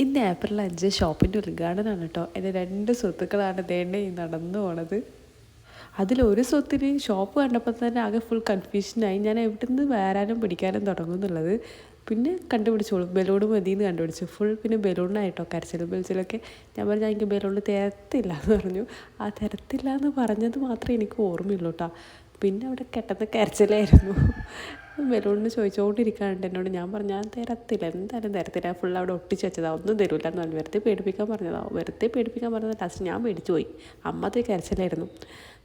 ഇന്ന് ഏപ്രിൽ അഞ്ച് ഷോപ്പിന്റെ ഉദ്ഘാടനമാണ് കേട്ടോ. എന്റെ രണ്ട് സുഹൃത്തുക്കളാണ് ദേണ്ട ഈ നടന്നു പോണത്. അതിലൊരു സ്വത്തിന് ഷോപ്പ് കണ്ടപ്പോൾ തന്നെ ആകെ ഫുൾ കൺഫ്യൂഷനായി ഞാൻ എവിടെ നിന്ന് വരാനും പിടിക്കാനും തുടങ്ങും എന്നുള്ളത്. പിന്നെ കണ്ടുപിടിച്ചോളൂ. ബലൂൺ എന്ന് കണ്ടുപിടിച്ചു. ഫുൾ പിന്നെ ബലൂണായിട്ടോ കരച്ചിലും ബെൽച്ചിലൊക്കെ ഞാൻ പറഞ്ഞു എനിക്ക് ബലൂൺ തരത്തില്ല എന്ന് പറഞ്ഞു. ആ തരത്തില്ല എന്ന് പറഞ്ഞത് മാത്രമേ എനിക്ക് ഓർമ്മയുള്ളൂ കേട്ടോ. പിന്നെ അവിടെ കെട്ടത്ത് കരച്ചിലായിരുന്നു. ബലൂണിന് ചോദിച്ചുകൊണ്ടിരിക്കാനുണ്ട്. എന്നോട് ഞാൻ പറഞ്ഞു ഞാൻ തരത്തില്ല എന്തായാലും തരത്തില്ല. ഫുൾ അവിടെ ഒട്ടിച്ച് വെച്ചതാണ് ഒന്നും തരൂല്ല എന്ന് പറഞ്ഞു. വെറുതെ പേടിപ്പിക്കാൻ പറഞ്ഞതാണ് വെറുതെ പേടിപ്പിക്കാൻ പറഞ്ഞത്. ലാസ്റ്റ് ഞാൻ മേടിച്ചു പോയി. അമ്മത്തെ കരച്ചിലായിരുന്നു.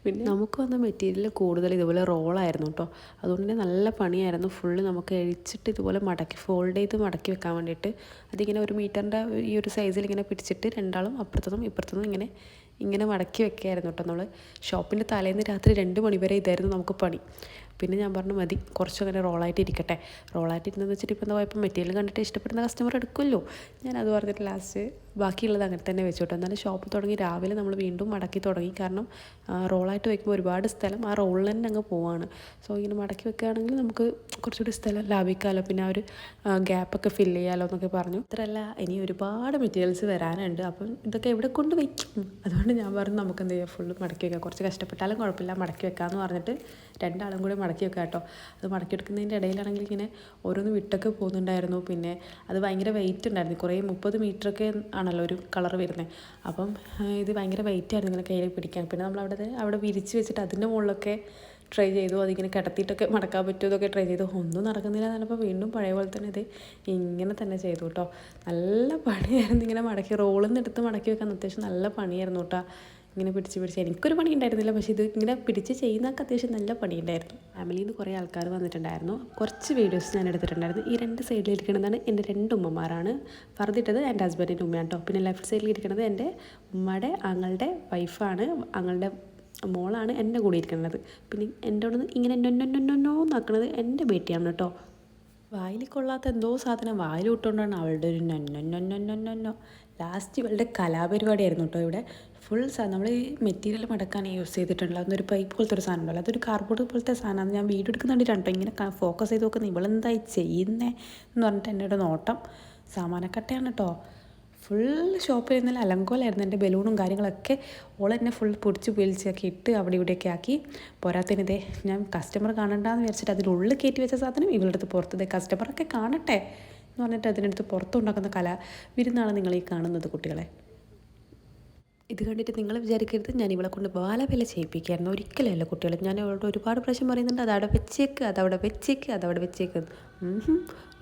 പിന്നെ നമുക്ക് വന്ന മെറ്റീരിയൽ കൂടുതൽ ഇതുപോലെ റോളായിരുന്നു കേട്ടോ അതുകൊണ്ട് തന്നെ നല്ല പണിയായിരുന്നു. ഫുള്ള് നമുക്ക് എഴിച്ചിട്ട് ഇതുപോലെ മടക്കി ഫോൾഡ് ചെയ്ത് മടക്കി വെക്കാൻ വേണ്ടിയിട്ട്. അതിങ്ങനെ ഒരു മീറ്ററിന്റെ ഈ ഒരു സൈസിൽ ഇങ്ങനെ പിടിച്ചിട്ട് രണ്ടാളും അപ്പുറത്തുനിന്നും ഇപ്പുറത്തുനിന്നും ഇങ്ങനെ ഇങ്ങനെ മടക്കി വെക്കുകയായിരുന്നു കേട്ടോ നമ്മൾ ഷോപ്പിന്റെ തലേന്ന് രാത്രി രണ്ട് മണി വരെ ഇതായിരുന്നു നമുക്ക് പണി. പിന്നെ ഞാൻ പറഞ്ഞു മതി കുറച്ചങ്ങനെ റോളായിട്ട് ഇരിക്കട്ടെ. റോളായിട്ട് ഇരുന്നെന്ന് വെച്ചിട്ട് ഇപ്പോൾ എന്താ പോയപ്പോൾ മെറ്റീരിയൽ കണ്ടിട്ട് ഇഷ്ടപ്പെടുന്ന കസ്റ്റമർ എടുക്കുമല്ലോ. ഞാൻ അത് പറഞ്ഞിട്ട് ലാസ്റ്റ് ബാക്കിയുള്ളത് അങ്ങനെ തന്നെ വെച്ചോട്ടെ. എന്നാലും ഷോപ്പ് തുടങ്ങി രാവിലെ നമ്മൾ വീണ്ടും മടക്കി തുടങ്ങി. കാരണം റോളായിട്ട് വെക്കുമ്പോൾ ഒരുപാട് സ്ഥലം ആ റോളിൽ തന്നെ അങ്ങ് പോവാണ്. സോ ഇങ്ങനെ മടക്കി വെക്കുകയാണെങ്കിൽ നമുക്ക് കുറച്ചുകൂടി സ്ഥലം ലാഭിക്കാമല്ലോ പിന്നെ ആ ഒരു ഗ്യാപ്പൊക്കെ ഫില്ല് ചെയ്യാമല്ലോ എന്നൊക്കെ പറഞ്ഞു. ഇത്രയല്ല ഇനി ഒരുപാട് മെറ്റീരിയൽസ് വരാനുണ്ട്. അപ്പം ഇതൊക്കെ എവിടെ കൊണ്ട് വയ്ക്കും അതുകൊണ്ട് ഞാൻ പറഞ്ഞു നമുക്ക് എന്ത് ചെയ്യാം? ഫുള്ള് മടക്കി വെക്കാം. കുറച്ച് കഷ്ടപ്പെട്ടാലും കുഴപ്പമില്ല. മടക്കി വെക്കാമെന്ന് പറഞ്ഞിട്ട് രണ്ടാളും കൂടി മടക്കി വെക്കാം കേട്ടോ. അത് മടക്കി എടുക്കുന്നതിന്റെ ഇടയിലാണെങ്കിൽ ഇങ്ങനെ ഓരോന്ന് വിട്ടൊക്കെ പോകുന്നുണ്ടായിരുന്നു. പിന്നെ അത് ഭയങ്കര വെയിറ്റ് ഉണ്ടായിരുന്നു. കുറേ മുപ്പത് മീറ്ററൊക്കെ ആണല്ലോ ഒരു കളർ വരുന്നത്. അപ്പം ഇത് ഭയങ്കര വെയിറ്റ് ആയിരുന്നു ഇങ്ങനെ കയ്യിൽ പിടിക്കാൻ. പിന്നെ നമ്മൾ അവിടെ അവിടെ വിരിച്ച് വെച്ചിട്ട് അതിന്റെ മുകളിലൊക്കെ ട്രൈ ചെയ്തു. അതിങ്ങനെ കിടത്തിയിട്ടൊക്കെ മടക്കാൻ പറ്റുമോ ഇതൊക്കെ ട്രൈ ചെയ്തു. ഒന്നും നടക്കുന്നില്ല എന്നപ്പോൾ വീണ്ടും പഴയ പോലെ തന്നെ ഇത് ഇങ്ങനെ തന്നെ ചെയ്തു കേട്ടോ. നല്ല പണിയായിരുന്നു ഇങ്ങനെ മടക്കി റോളിൽ നിന്ന് എടുത്ത് മടക്കി വെക്കാൻ അത്യാവശ്യം നല്ല പണിയായിരുന്നു കേട്ടോ. ഇങ്ങനെ പിടിച്ച് പിടിച്ച് എനിക്കൊരു പണി ഉണ്ടായിരുന്നില്ല. പക്ഷേ ഇത് ഇങ്ങനെ പിടിച്ച് ചെയ്യുന്നതൊക്കെ അത്യാവശ്യം നല്ല പണി ഉണ്ടായിരുന്നു. ഫാമിലിയിൽ നിന്ന് കുറേ ആൾക്കാർ വന്നിട്ടുണ്ടായിരുന്നു. കുറച്ച് വീഡിയോസ് ഞാൻ എടുത്തിട്ടുണ്ടായിരുന്നു. ഈ രണ്ട് സൈഡിൽ ഇരിക്കുന്നതാണ് എന്റെ രണ്ട് ഉമ്മമാരാണ്. പറഞ്ഞിട്ടത് എന്റെ ഹസ്ബൻഡിന്റെ ഉമ്മയാണ് കേട്ടോ പിന്നെ ലെഫ്റ്റ് സൈഡിൽ ഇരിക്കുന്നത് എന്റെ ഉമ്മയുടെ അങ്ങളുടെ വൈഫാണ് അങ്ങളുടെ മോളാണ് എന്റെ കൂടെ ഇരിക്കുന്നത്. പിന്നെ എന്റെ അവിടെ നിന്ന് ഇങ്ങനെ നൊന്നൊന്നൊന്നോ എന്നാക്കുന്നത് എന്റെ ബേട്ടിയാണ് കേട്ടോ. വായിൽ കൊള്ളാത്ത എന്തോ സാധനം വായിലിട്ടുകൊണ്ടാണ് അവളുടെ ഒരു നൊന്നൊന്നൊന്നൊന്നൊന്നോ ലാസ്റ്റ് ഇവളുടെ കലാപരിപാടിയായിരുന്നു കേട്ടോ ഇവിടെ. ഫുൾ സാധനം നമ്മൾ ഈ മെറ്റീരിയൽ മടക്കാൻ യൂസ് ചെയ്തിട്ടുള്ള അതൊരു പൈപ്പ് പോലത്തെ ഒരു സാധനം ഉണ്ടല്ലോ അതൊരു കാർബോർഡ് പോലത്തെ സാധനമാണ്. ഞാൻ വീഡിയോ എടുക്കുന്നുണ്ട് കേട്ടോ ഇങ്ങനെ ഫോക്കസ് ചെയ്ത് നോക്കുന്നത് ഇവളെന്തായി ചെയ്യുന്നേ എന്ന് പറഞ്ഞിട്ട് എന്നോട് നോട്ടം. സാമാനക്കട്ടയാണ് കേട്ടോ. ഫുൾ ഷോപ്പിൽ ഇന്നലെ അലങ്കോലായിരുന്നു എന്റെ ബലൂണും കാര്യങ്ങളൊക്കെ. ഓൾ എന്നെ ഫുൾ പൊടിച്ച് പൊലിച്ചൊക്കെ ഇട്ട് അവിടെ ഇവിടെയൊക്കെ ആക്കി. പോരാത്തതിനിതേ ഞാൻ കസ്റ്റമർ കാണണ്ടെന്ന് വിചാരിച്ചിട്ട് അതിനുള്ളിൽ കയറ്റി വെച്ച സാധനം ഇവളുടെ അടുത്ത് പുറത്തത് കസ്റ്റമറൊക്കെ കാണട്ടെ. എന്ന് പറഞ്ഞിട്ട് അതിനടുത്ത് പുറത്തുണ്ടാക്കുന്ന കല വിരുന്നാണ് നിങ്ങൾ ഈ കാണുന്നത് കുട്ടികളെ. ഇത് കണ്ടിട്ട് നിങ്ങൾ വിചാരിക്കരുത്. ഞാൻ ഇവളെ കൊണ്ട് ബാല വില ചെയ്യിപ്പിക്കായിരുന്നു ഒരിക്കലല്ല കുട്ടികൾ ഞാൻ അവളോട് ഒരുപാട് പ്രാവശ്യം പറയുന്നുണ്ട് അതവിടെ വെച്ചേക്ക് അതവിടെ വെച്ചേക്ക് അതവിടെ വെച്ചേക്ക്.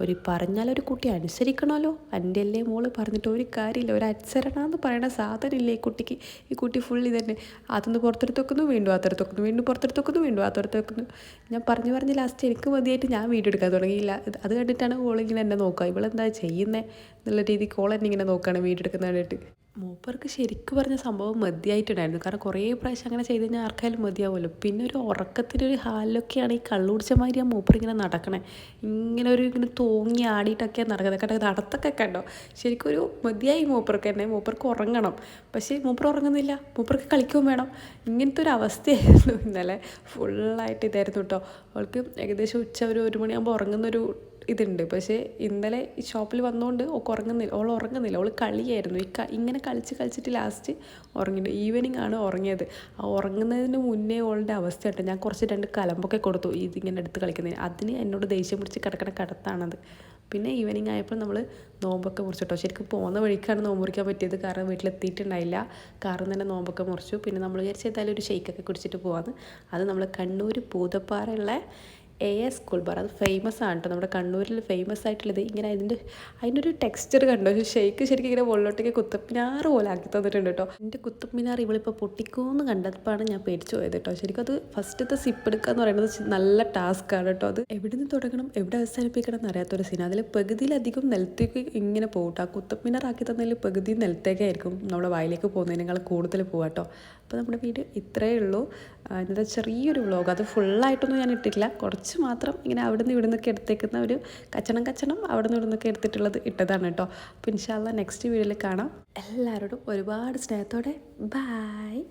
ഒരു പറഞ്ഞാൽ ഒരു കുട്ടി അനുസരിക്കണമല്ലോ. എന്റെ അല്ലേ മോൾ പറഞ്ഞിട്ട് ഒരു കാര്യമില്ല. ഒരു അച്ചരണമെന്ന് പറയുന്ന സാധനമില്ലേ ഈ കുട്ടിക്ക്? ഈ കുട്ടി ഫുൾ ഇതന്നെ. അതൊന്ന് പുറത്തെടുത്ത് വെക്കുന്നു വീണ്ടും അത്തരത്ത് വെക്കുന്നു വീണ്ടും പുറത്തെടുത്ത് വെക്കുന്നു വീണ്ടും അത്തരത്ത് വെക്കുന്നു. ഞാൻ പറഞ്ഞു പറഞ്ഞ് ലാസ്റ്റ് എനിക്ക് മതിയായിട്ട് ഞാൻ വീഡിയോ എടുക്കാൻ തുടങ്ങിയില്ല അത് കണ്ടിട്ടാണ് ഓളിങ്ങനെ എന്നെ നോക്കുക. ഇവളെന്താ ചെയ്യുന്നത് എന്നുള്ള രീതിക്ക് ഓൾ ഇങ്ങനെ നോക്കുകയാണ് വീഡിയോ എടുക്കുന്ന മൂപ്പർക്ക് ശരിക്ക് പറഞ്ഞ സംഭവം മതിയായിട്ടുണ്ടായിരുന്നു. കാരണം കുറേ പ്രാവശ്യം അങ്ങനെ ചെയ്ത് കഴിഞ്ഞാൽ ആർക്കായാലും മതിയാവുമല്ലോ. പിന്നെ ഒരു ഉറക്കത്തിന്റെ ഒരു ഹാലിലൊക്കെയാണ് ഈ കള്ളുടിച്ച ആ മൂപ്പർ ഇങ്ങനെ നടക്കണേ. ഇങ്ങനെ ഒരു ഇങ്ങനെ തൂങ്ങി ആടിയിട്ടൊക്കെയാണ് നടക്കുന്നത്. കേട്ടോ നടത്തൊക്കെ കണ്ടോ? ശരിക്കും ഒരു മതിയായി മൂപ്പർക്ക് തന്നെ. മൂപ്പർക്ക് ഉറങ്ങണം. പക്ഷേ മൂപ്പർ ഉറങ്ങുന്നില്ല. മൂപ്പർക്ക് കളിക്കുകയും വേണം. ഇങ്ങനത്തെ ഒരു അവസ്ഥയായിരുന്നു ഇന്നലെ. ഫുള്ളായിട്ട് ഇതായിരുന്നു കേട്ടോ. അവൾക്ക് ഏകദേശം ഉച്ച ഒരു ഒരു മണിയാകുമ്പോൾ ഉറങ്ങുന്നൊരു ഇതുണ്ട്. പക്ഷേ ഇന്നലെ ഈ ഷോപ്പിൽ വന്നുകൊണ്ട് ഓക്ക് ഉറങ്ങുന്നില്ല. ഓൾ ഉറങ്ങുന്നില്ല. ഓൾ കളിയായിരുന്നു. ഈ ഇങ്ങനെ കളിച്ച് കളിച്ചിട്ട് ലാസ്റ്റ് ഉറങ്ങിയിട്ട് ഈവനിങ് ആണ് ഉറങ്ങിയത്. ആ ഉറങ്ങുന്നതിന് മുന്നേ ഓളുടെ അവസ്ഥ കേട്ടോ. ഞാൻ കുറച്ച് രണ്ട് കലമ്പൊക്കെ കൊടുത്തു. ഇതിങ്ങനെ എടുത്ത് കളിക്കുന്നതിന്. അതിന് എന്നോട് ദേഷ്യം പിടിച്ച് കിടക്കണ കടത്താണത്. പിന്നെ ഈവനിങ് ആയപ്പോൾ നമ്മൾ നോമ്പൊക്കെ മുറിച്ചിട്ടോ ശരിക്കും പോകുന്ന വഴിക്കാണ് നോമ്പ് മുറിക്കാൻ പറ്റിയത്. കാരണം വീട്ടിലെത്തിയിട്ടുണ്ടായില്ല. കാറിൽ തന്നെ നോമ്പൊക്കെ മുറിച്ചു. പിന്നെ നമ്മൾ വിചാരിച്ചാലും ഒരു ഷെയ്ക്കൊക്കെ കുടിച്ചിട്ട് പോകാമെന്ന് അത് നമ്മൾ കണ്ണൂർ പൂതപ്പാറയുള്ള എ എസ് സ്കൂൾ ബാർ അത് ഫേമസ് ആണ് കേട്ടോ നമ്മുടെ കണ്ണൂരിൽ ഫേമസ് ആയിട്ടുള്ളത്. ഇങ്ങനെ അതിന്റെ അതിന്റെ ഒരു ടെക്സ്ചർ കണ്ടോ ഷേക്ക് ശരിക്കും ഇങ്ങനെ മുകളിലോട്ടേക്ക് കുത്തപ്പിനാറ് പോലെ ആക്കി തന്നിട്ടുണ്ട് കേട്ടോ എന്റെ കുത്തപ്പിനാർ ഇവളിപ്പോൾ പൊട്ടിക്കുമെന്ന് കണ്ടപ്പോഴാണ് ഞാൻ പേടിച്ചു പോയത് കേട്ടോ ശരിക്കും അത് ഫസ്റ്റത്തെ സിപ്പ് എടുക്കുക എന്ന് പറയുന്നത് നല്ല ടാസ്ക്കാണ് കേട്ടോ അത്. എവിടെ നിന്ന് തുടങ്ങണം? എവിടെ അവസാനിപ്പിക്കണം എന്ന് അറിയാത്തൊരു സീൻ അതിൽ പകുതിയിലധികം നിലത്തേക്ക് ഇങ്ങനെ പോകട്ടോ ആ കുത്തപ്പിനാർ ആക്കി തന്നതിൽ പകുതി നിലത്തേക്കായിരിക്കും നമ്മുടെ വായിലേക്ക് പോകുന്നതിനേക്കാൾ കൂടുതൽ പോകാം കേട്ടോ അപ്പോൾ നമ്മുടെ വീഡിയോ ഇത്രയേ ഉള്ളൂ. ഇന്നത്തെ ചെറിയൊരു വ്ളോഗ് അത് ഫുള്ളായിട്ടൊന്നും ഞാൻ ഇട്ടിട്ടില്ല. കുറച്ച് മാത്രം ഇങ്ങനെ അവിടെ നിന്ന് ഇവിടെ നിന്നൊക്കെ എടുത്തേക്കുന്ന ഒരു കച്ചണം കച്ചണം അവിടെ നിന്ന് ഇവിടെ നിന്നൊക്കെ എടുത്തിട്ടുള്ളത് ഇട്ടതാണ് കേട്ടോ. അപ്പോൾ ഇൻഷാല്ല നെക്സ്റ്റ് വീഡിയോയിൽ കാണാം. എല്ലാവരോടും ഒരുപാട് സ്നേഹത്തോടെ ബായ്